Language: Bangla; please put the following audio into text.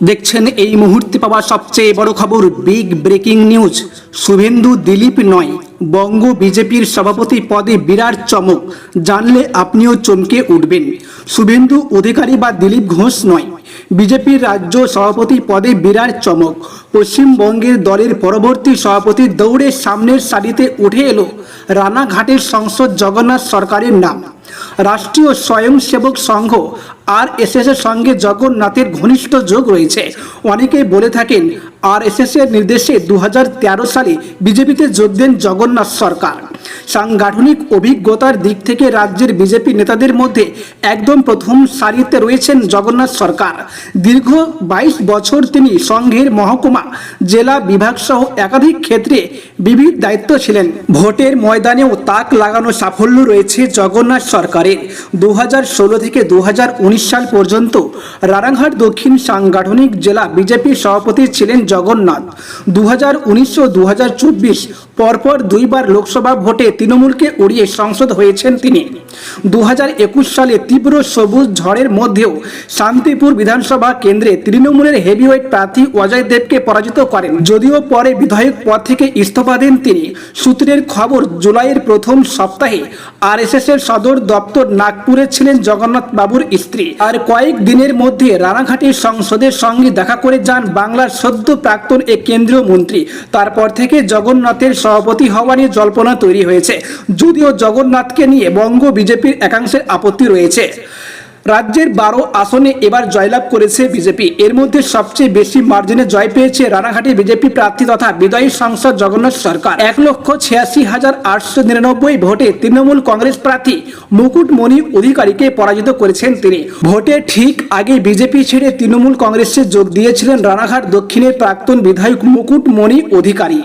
দেখছেন এই মুহূর্তে পাওয়া সবচেয়ে বড় খবর big breaking news Suvendu Dilip নয়, বঙ্গ বিজেপির সভাপতি পদে বিরাট চমক। জানলে আপনিও চমকে উঠবেন। শুভেন্দু অধিকারী বা দিলীপ ঘোষ নয়, বিজেপির রাজ্য সভাপতি পদে বিরাট চমক। পশ্চিমবঙ্গের দলের পরবর্তী সভাপতি দৌড়ে সামনের সারিতে উঠে এলো। রানাঘাটের সংসদ জগন্নাথ সরকারের নাম। রাষ্ট্রীয় স্বয়ংসেবক সংঘ আর এস এর সঙ্গে জগন্নাথের ঘনিষ্ঠ যোগ রয়েছে। অনেকেই বলে থাকেন আর এস এর নির্দেশে দু হাজার তেরো সালে বিজেপিতে যোগ দেন জগন্নাথ সরকার। সাংগঠনিক অভিজ্ঞতার দিক থেকে রাজ্যের বিজেপি নেতাদের মধ্যে একদম প্রথম সারিতে রয়েছেন জগন্নাথ সরকার। দীর্ঘ বাইশ বছর তিনি সংঘের মহকুমা, জেলা বিভাগ সহ একাধিক ক্ষেত্রে বিবিধ দায়িত্ব ছিলেন ভোটের ময়দানেও তাক লাগানো সাফল্য রয়েছে জগন্নাথ সরকারের। দু হাজার ষোলো থেকে দুহাজার উনিশ সাল পর্যন্ত রানাঘাট দক্ষিণ সাংগঠনিক জেলা বিজেপি সভাপতি ছিলেন জগন্নাথ। দু হাজার পরপর দুইবার লোকসভা ভোটে তৃণমূলকে উড়িয়ে সংসদ হয়েছেন তিনি। দু হাজার একুশ সালে তীব্র সবুজ ঝড়ের মধ্যেও শান্তিপুর বিধানসভা কেন্দ্রে তৃণমূলের হেভিওয়েট প্রার্থী অজয় দেবকে পরাজিত করেন। যদিও পরে বিধায়ক পদ থেকে ইস্তফা দেন তিনি। সূত্রের খবর, জুলাইয়ের প্রথম সপ্তাহে আরএসএস এর সদর দপ্তর নাগপুরে ছিলেন জগন্নাথ বাবুর স্ত্রী। আর কয়েক দিনের মধ্যে রানাঘাটের সংসদের সঙ্গে দেখা করে যান বাংলার সদ্য প্রাক্তন এক কেন্দ্রীয় মন্ত্রী। তারপর থেকে জগন্নাথের সভাপতি হওয়া নিয়ে জল্পনা তৈরি হয়েছে। যদিও জগন্নাথকে নিয়ে বঙ্গ বিজেপির একাংশের আপত্তি রয়েছে। রাজ্যের বারো আসনে এবার জয়লাভ করেছে বিজেপি। এর মধ্যে সবচেয়ে বেশি মার্জিনে জয় পেয়েছে রানাঘাটে বিজেপি প্রার্থী তথা বিদায়ী সাংসদ জগন্নাথ সরকার। এক লক্ষ ছিয়াশি হাজার আটশো নিরানব্বই ভোটে তৃণমূল কংগ্রেস প্রার্থী মুকুটমণি অধিকারীকে পরাজিত করেছেন তিনি। ভোটে ঠিক আগে বিজেপি ছেড়ে তৃণমূল কংগ্রেসে যোগ দিয়েছিলেন রানাঘাট দক্ষিণের প্রাক্তন বিধায়ক মুকুটমণি অধিকারী।